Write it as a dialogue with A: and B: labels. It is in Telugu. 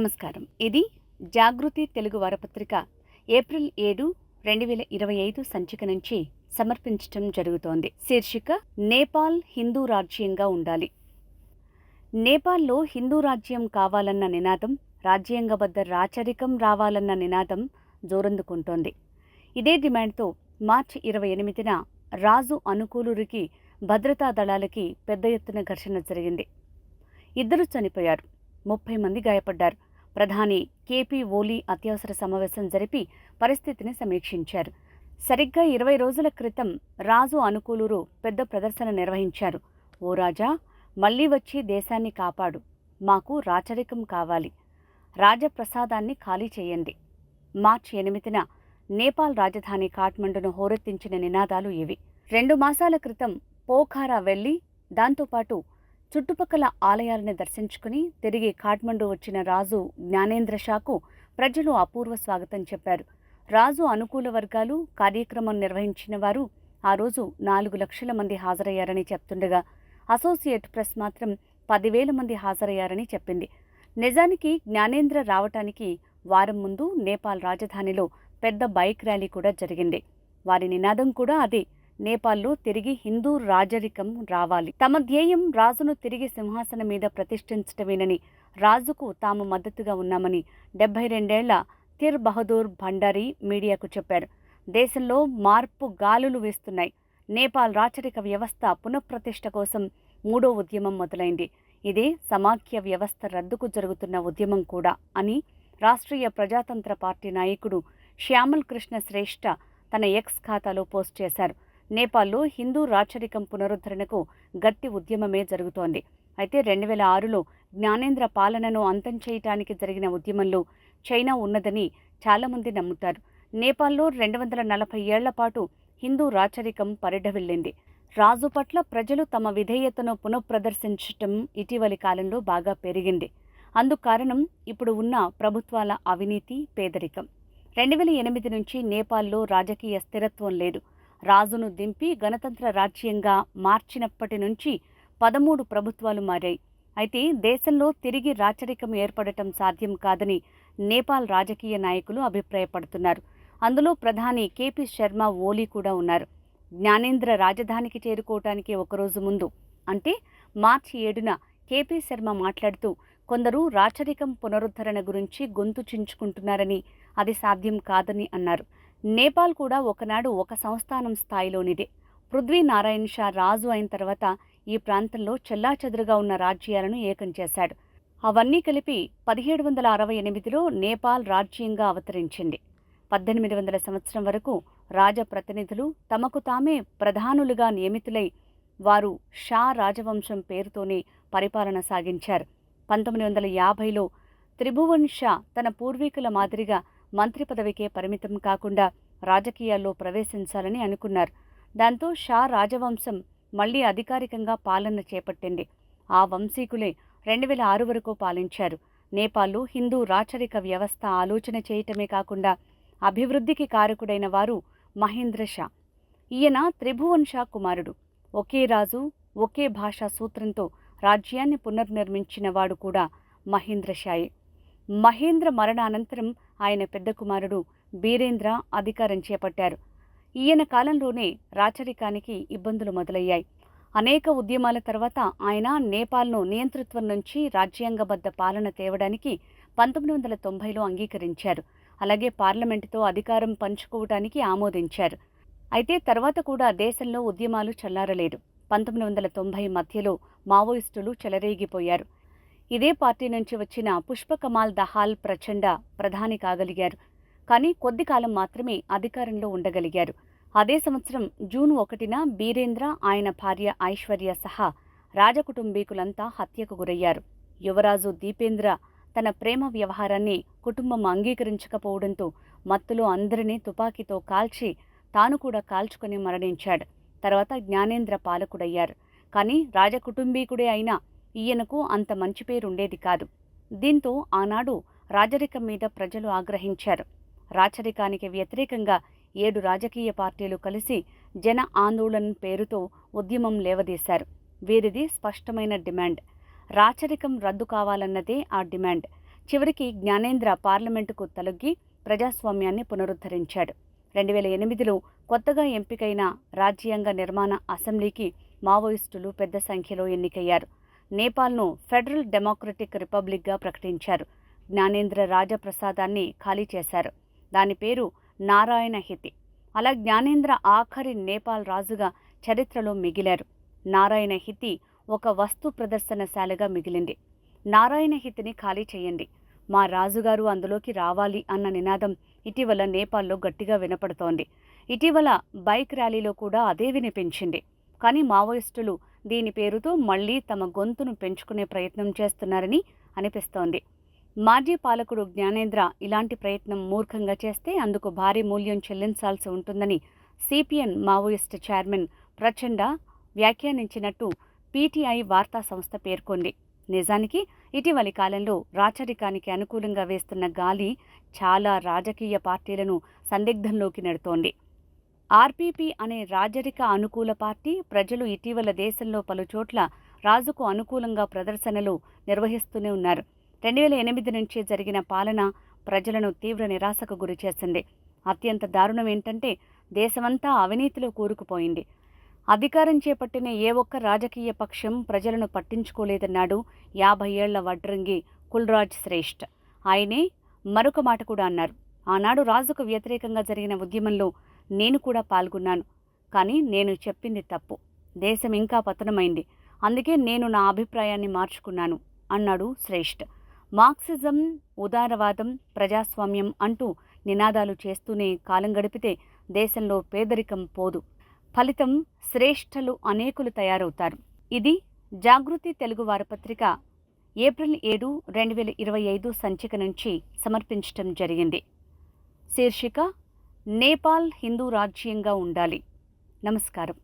A: నమస్కారం. ఇది జాగృతి తెలుగు వారపత్రిక ఏప్రిల్ ఏడు రెండు వేల ఇరవై ఐదు సంచిక నుంచి సమర్పించటం జరుగుతోంది. శీర్షిక నేపాల్ హిందూ రాజ్యంగా ఉండాలి. నేపాల్లో హిందూ రాజ్యం కావాలన్న నినాదం రాజ్యాంగబద్ధ రాచరికం రావాలన్న నినాదం జోరందుకుంటోంది. ఇదే డిమాండ్తో మార్చి ఇరవై ఎనిమిదిన రాజు అనుకూలురికి భద్రతా దళాలకి పెద్ద ఎత్తున ఘర్షణ జరిగింది. ఇద్దరు చనిపోయారు. ముప్పై మంది గాయపడ్డారు. ప్రధాని కేపీ ఓలీ అత్యవసర సమావేశం జరిపి పరిస్థితిని సమీక్షించారు. సరిగ్గా ఇరవై రోజుల క్రితం రాజు అనుకూలురు పెద్ద ప్రదర్శన నిర్వహించారు. ఓ రాజా మళ్ళీ వచ్చి దేశాన్ని కాపాడు. మాకు రాచరికం కావాలి. రాజప్రసాదాన్ని ఖాళీ చేయండి. మార్చి ఎనిమిదిన నేపాల్ రాజధాని కాఠ్మండును హోరెత్తించిన నినాదాలు ఇవి. రెండు మాసాల క్రితం పోఖారా వెళ్ళి దాంతోపాటు చుట్టుపక్కల ఆలయాలను దర్శించుకుని తిరిగి కాఠ్మండు వచ్చిన రాజు జ్ఞానేంద్ర షాకు ప్రజలు అపూర్వ స్వాగతం చెప్పారు. రాజు అనుకూల వర్గాలు కార్యక్రమం నిర్వహించిన వారు ఆ రోజు నాలుగు లక్షల మంది హాజరయ్యారని చెప్తుండగా అసోసియేట్ ప్రెస్ మాత్రం పదివేల మంది హాజరయ్యారని చెప్పింది. నిజానికి జ్ఞానేంద్ర రావటానికి వారం ముందు నేపాల్ రాజధానిలో పెద్ద బైక్ ర్యాలీ కూడా జరిగింది. వారి నినాదం కూడా అదే. నేపాల్లో తిరిగి హిందూ రాజరికం రావాలి. తమ ధ్యేయం రాజును తిరిగి సింహాసనం మీద ప్రతిష్ఠించటమేనని రాజుకు తాము మద్దతుగా ఉన్నామని డెబ్బై రెండేళ్ళ తిర్ బహదూర్ భండారీ మీడియాకు చెప్పారు. దేశంలో మార్పు గాలులు వేస్తున్నాయి. నేపాల్ రాచరిక వ్యవస్థ పునఃప్రతిష్ఠ కోసం మూడో ఉద్యమం మొదలైంది. ఇదే సమాఖ్య వ్యవస్థ రద్దుకు జరుగుతున్న ఉద్యమం కూడా అని రాష్ట్రీయ ప్రజాతంత్ర పార్టీ నాయకుడు శ్యామల్ కృష్ణ శ్రేష్ఠ తన ఎక్స్ ఖాతాలో పోస్ట్ చేశారు. నేపాల్లో హిందూ రాచరికం పునరుద్ధరణకు గట్టి ఉద్యమమే జరుగుతోంది. అయితే రెండు వేల ఆరులో జ్ఞానేంద్ర పాలనను అంతం చేయటానికి జరిగిన ఉద్యమంలో చైనా ఉన్నదని చాలామంది నమ్ముతారు. నేపాల్లో రెండు వందల నలభై ఏళ్ళ పాటు హిందూ రాచరికం పరిఢవిల్లింది రాజు పట్ల ప్రజలు తమ విధేయతను పునఃప్రదర్శించటం ఇటీవలి కాలంలో బాగా పెరిగింది. అందుకు కారణం ఇప్పుడు ఉన్న ప్రభుత్వాల అవినీతి పేదరికం. రెండు వేల ఎనిమిది నుంచి నేపాల్లో రాజకీయ స్థిరత్వం లేదు. రాజును దింపి గణతంత్ర రాజ్యంగా మార్చినప్పటి నుంచి పదమూడు ప్రభుత్వాలు మారాయి. అయితే దేశంలో తిరిగి రాచరికం ఏర్పడటం సాధ్యం కాదని నేపాల్ రాజకీయ నాయకులు అభిప్రాయపడుతున్నారు. అందులో ప్రధాని కేపీ శర్మ ఓలీ కూడా ఉన్నారు. జ్ఞానేంద్ర రాజధానికి చేరుకోవటానికి ఒకరోజు ముందు. అంటే మార్చి ఏడున కేపీ శర్మ మాట్లాడుతూ కొందరు రాచరికం పునరుద్ధరణ గురించి గొంతు చించుకుంటున్నారని అది సాధ్యం కాదని అన్నారు. నేపాల్ కూడా ఒకనాడు ఒక సంస్థానం స్థాయిలోనిదే. పృథ్వీ నారాయణ్ షా రాజు అయిన తర్వాత ఈ ప్రాంతంలో చెల్లాచెదురుగా ఉన్న రాజ్యాలను ఏకం చేశాడు. అవన్నీ కలిపి పదిహేడు వందల అరవై ఎనిమిదిలో నేపాల్ రాజ్యంగా అవతరించింది. పద్దెనిమిది వందల సంవత్సరం వరకు రాజప్రతినిధులు తమకు తామే ప్రధానులుగా నియమితులై వారు షా రాజవంశం పేరుతోనే పరిపాలన సాగించారు. పంతొమ్మిది వందల యాభైలో త్రిభువన్ షా తన పూర్వీకుల మాదిరిగా మంత్రి పదవికే పరిమితం కాకుండా రాజకీయాల్లో ప్రవేశించాలని అనుకున్నారు. దాంతో షా రాజవంశం మళ్ళీ అధికారికంగా పాలన చేపట్టింది. ఆ వంశీకులే రెండు వేల ఆరు వరకు పాలించారు. నేపాల్లో హిందూ రాచరిక వ్యవస్థ ఆలోచన చేయటమే కాకుండా అభివృద్ధికి కారకుడైన వారు మహేంద్ర షా. ఈయన త్రిభువన్ షా కుమారుడు. ఒకే రాజు ఒకే భాషా సూత్రంతో రాజ్యాన్ని పునర్నిర్మించిన వాడు కూడా మహేంద్ర షాయే. మహేంద్ర మరణానంతరం ఆయన పెద్ద కుమారుడు బీరేంద్ర అధికారం చేపట్టారు. ఈయన కాలంలోనే రాచరికానికి ఇబ్బందులు మొదలయ్యాయి. అనేక ఉద్యమాల తర్వాత ఆయన నేపాల్ను నియంతృత్వం నుంచి రాజ్యాంగబద్ధ పాలన తేవడానికి పంతొమ్మిది వందల తొంభైలో అంగీకరించారు. అలాగే పార్లమెంటుతో అధికారం పంచుకోవటానికి ఆమోదించారు. అయితే తర్వాత కూడా దేశంలో ఉద్యమాలు చల్లారలేదు. పంతొమ్మిది వందల తొంభై మధ్యలో మావోయిస్టులు చెలరేగిపోయారు. ఇదే పార్టీ నుంచి వచ్చిన పుష్పకమాల్ దహాల్ ప్రచండ ప్రధాని కాగలిగారు. కానీ కొద్ది కాలం మాత్రమే అధికారంలో ఉండగలిగారు. అదే సంవత్సరం జూన్ ఒకటిన బీరేంద్ర ఆయన భార్య ఐశ్వర్య సహా రాజకుటుంబీకులంతా హత్యకు గురయ్యారు. యువరాజు దీపేంద్ర తన ప్రేమ వ్యవహారాన్ని కుటుంబం అంగీకరించకపోవడంతో మత్తులో అందరినీ తుపాకీతో కాల్చి తాను కూడా కాల్చుకుని మరణించాడు. తర్వాత జ్ఞానేంద్ర పాలకుడయ్యారు. కానీ రాజకుటుంబీకుడే అయినా ఈయనకు అంత మంచి పేరుండేది కాదు. దీంతో ఆనాడు రాజరికం మీద ప్రజలు ఆగ్రహించారు. రాచరికానికి వ్యతిరేకంగా ఏడు రాజకీయ పార్టీలు కలిసి జన ఆందోళన్ పేరుతో ఉద్యమం లేవదీశారు. వీరిది స్పష్టమైన డిమాండ్. రాచరికం రద్దు కావాలన్నదే ఆ డిమాండ్. చివరికి జ్ఞానేంద్ర పార్లమెంటుకు తలొగ్గి ప్రజాస్వామ్యాన్ని పునరుద్ధరించాడు. రెండు వేల ఎనిమిదిలో కొత్తగా ఎంపికైన రాజ్యాంగ నిర్మాణ అసెంబ్లీకి మావోయిస్టులు పెద్ద సంఖ్యలో ఎన్నికయ్యారు. నేపాల్ను ఫెడరల్ డెమోక్రటిక్ రిపబ్లిక్గా ప్రకటించారు. జ్ఞానేంద్ర రాజప్రసాదాన్ని ఖాళీ చేశారు. దాని పేరు నారాయణ హితి. అలా జ్ఞానేంద్ర ఆఖరి నేపాల్ రాజుగా చరిత్రలో మిగిలారు. నారాయణ హితి ఒక వస్తు ప్రదర్శనశాలగా మిగిలింది. నారాయణ హితిని ఖాళీ చేయండి. మా రాజుగారు అందులోకి రావాలి అన్న నినాదం ఇటీవల నేపాల్లో గట్టిగా వినపడుతోంది. ఇటీవల బైక్ ర్యాలీలో కూడా అదే వినిపించింది. కానీ మావోయిస్టులు దీని పేరుతో మళ్ళీ తమ గొంతును పెంచుకునే ప్రయత్నం చేస్తున్నారని అనిపిస్తోంది. మాజీ పాలకుడు జ్ఞానేంద్ర ఇలాంటి ప్రయత్నం మూర్ఖంగా చేస్తే అందుకు భారీ మూల్యం చెల్లించాల్సి ఉంటుందని సిపిఎన్ మావోయిస్ట్ చైర్మన్ ప్రచండ వ్యాఖ్యానించినట్టు పీటీఐ వార్తా సంస్థ పేర్కొంది. నిజానికి ఇటీవలి కాలంలో రాచరికానికి అనుకూలంగా వేస్తున్న గాలి చాలా రాజకీయ పార్టీలను సందిగ్ధంలోకి నెడుతోంది. ఆర్పీపీ అనే రాజరిక అనుకూల పార్టీ ప్రజలు ఇటీవల దేశంలో పలుచోట్ల రాజుకు అనుకూలంగా ప్రదర్శనలు నిర్వహిస్తూనే ఉన్నారు. రెండు వేల ఎనిమిది నుంచి జరిగిన పాలన ప్రజలను తీవ్ర నిరాశకు గురిచేసింది అత్యంత దారుణం ఏంటంటే దేశమంతా అవినీతిలో కూరుకుపోయింది. అధికారం చేపట్టిన ఏ ఒక్క రాజకీయ పక్షం ప్రజలను పట్టించుకోలేదన్నాడు యాభై ఏళ్ళ వడ్రంగి కుల్రాజ్ శ్రేష్ఠ్. ఆయనే మరొక మాట కూడా అన్నారు. ఆనాడు రాజుకు వ్యతిరేకంగా జరిగిన ఉద్యమంలో నేను కూడా పాల్గొన్నాను. కానీ నేను చెప్పింది తప్పు. దేశం ఇంకా పతనమైంది. అందుకే నేను నా అభిప్రాయాన్ని మార్చుకున్నాను అన్నాడు శ్రేష్ఠ్. మార్క్సిజం ఉదారవాదం ప్రజాస్వామ్యం అంటూ నినాదాలు చేస్తూనే కాలం గడిపితే దేశంలో పేదరికం పోదు. ఫలితం శ్రేష్ఠలు అనేకులు తయారవుతారు. ఇది జాగృతి తెలుగు వారపత్రిక ఏప్రిల్ ఏడు రెండు వేల ఇరవై ఐదు సంచిక నుంచి సమర్పించటం జరిగింది. శీర్షిక నేపాల్ హిందూ రాజ్యంగా ఉండాలి. నమస్కారం.